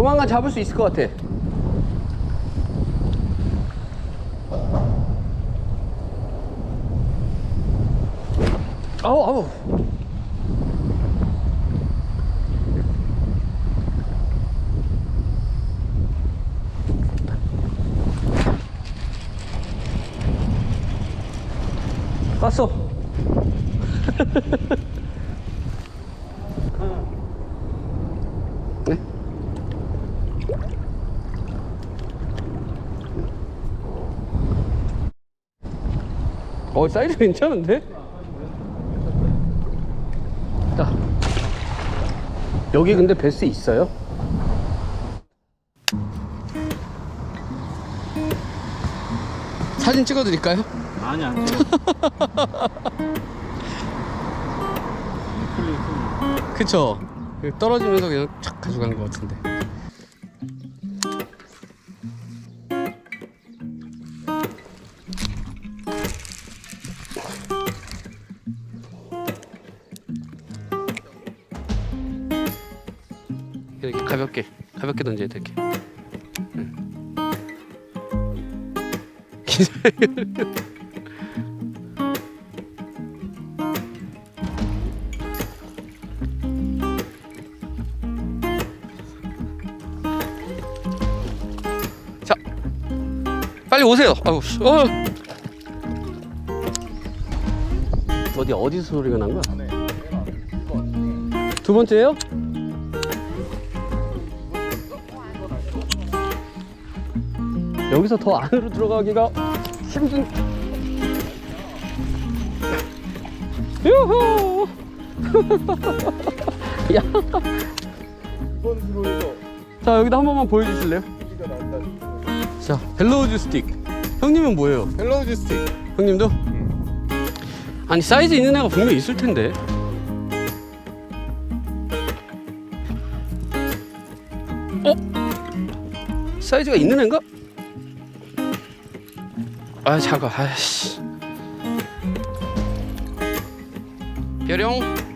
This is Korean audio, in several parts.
조만간 잡을 수 있을 것 같아. 아우, 아우. 왔어. 네? 어, 사이즈 괜찮은데? 자. 여기 근데 베스 있어요? 사진 찍어드릴까요? 아니 안 돼. 그쵸? 떨어지면서 그냥 착 가져간 것 같은데. 가볍게, 가볍게 던져야 돼, 이렇게. 응. 자, 빨리 오세요. 아우, 씨. 어. 어디 어디서 소리가 난 거야? 두 번째예요? 여기서 더 안으로 들어가기가 힘든. 유후. 야. 자 여기다 한 번만 보여주실래요? 자 벨로우즈 스틱. 형님은 뭐예요? 헬로우즈 스틱. 형님도? 아니 사이즈 있는 애가 분명히 있을 텐데. 어? 사이즈가 있는 애인가? 아 작아. 아씨. 뾰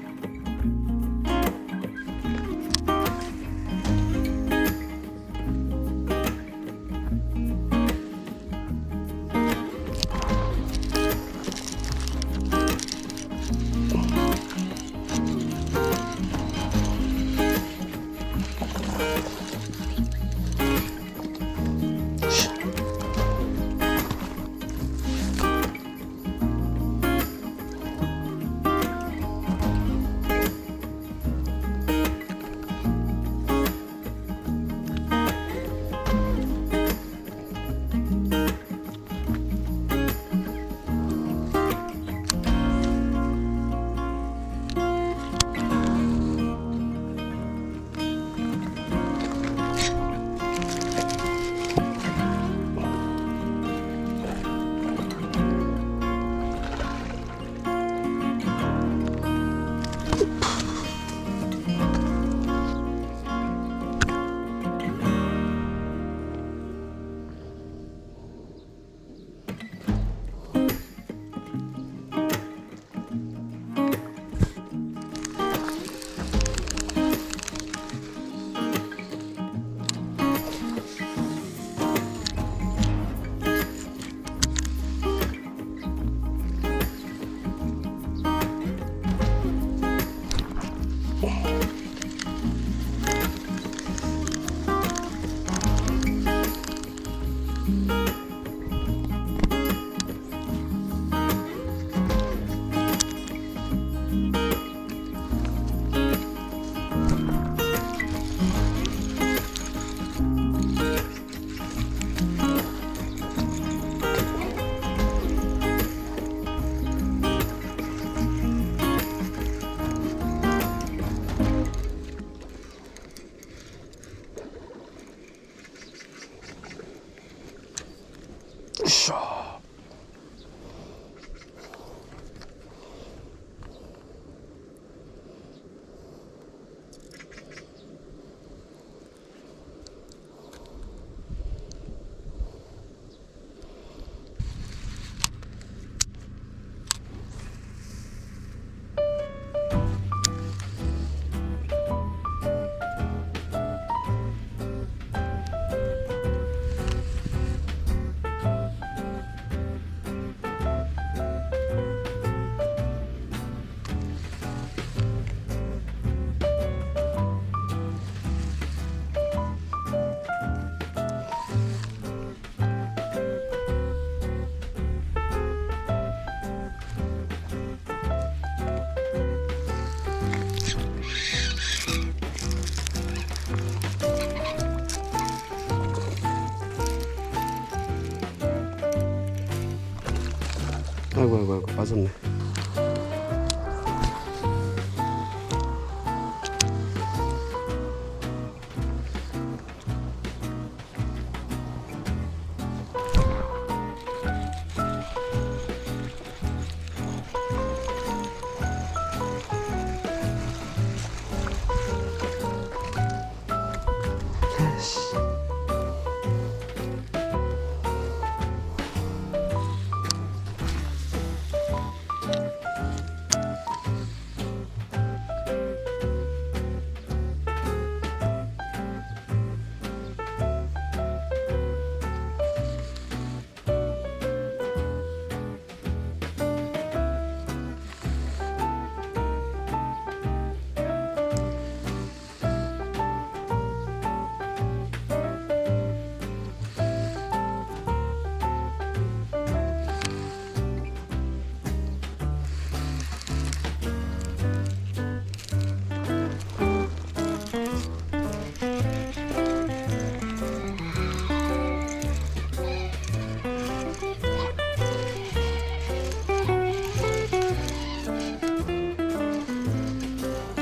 く。 아이고 아이고 아이고 빠졌네.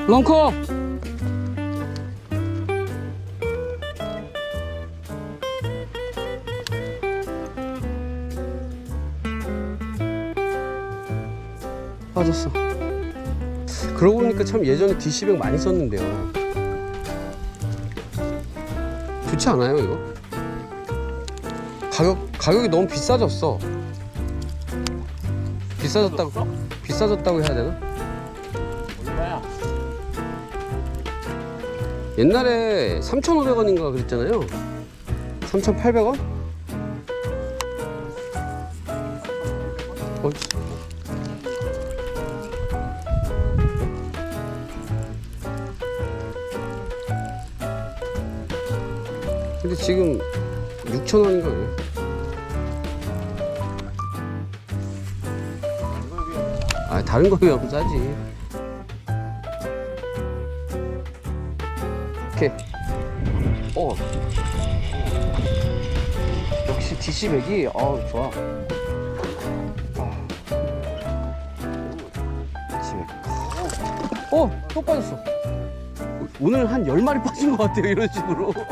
런커! 빠졌어. 그러고 보니까 참 예전에 DC백 많이 썼는데요. 좋지 않아요, 이거? 가격, 가격이 너무 비싸졌어. 비싸졌다고, 비싸졌다고 해야 되나? 옛날에 3,500원인가 그랬잖아요. 3,800원? 어, 근데 지금 6,000원인가 그래요. 아, 다른 거 비하면 싸지. 어. 역시 DC100이, 어 좋아. DC100. 어, 또 빠졌어. 오늘 한 10마리 빠진 것 같아요, 이런 식으로.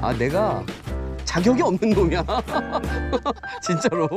아, 내가 자격이 없는 놈이야. 진짜로.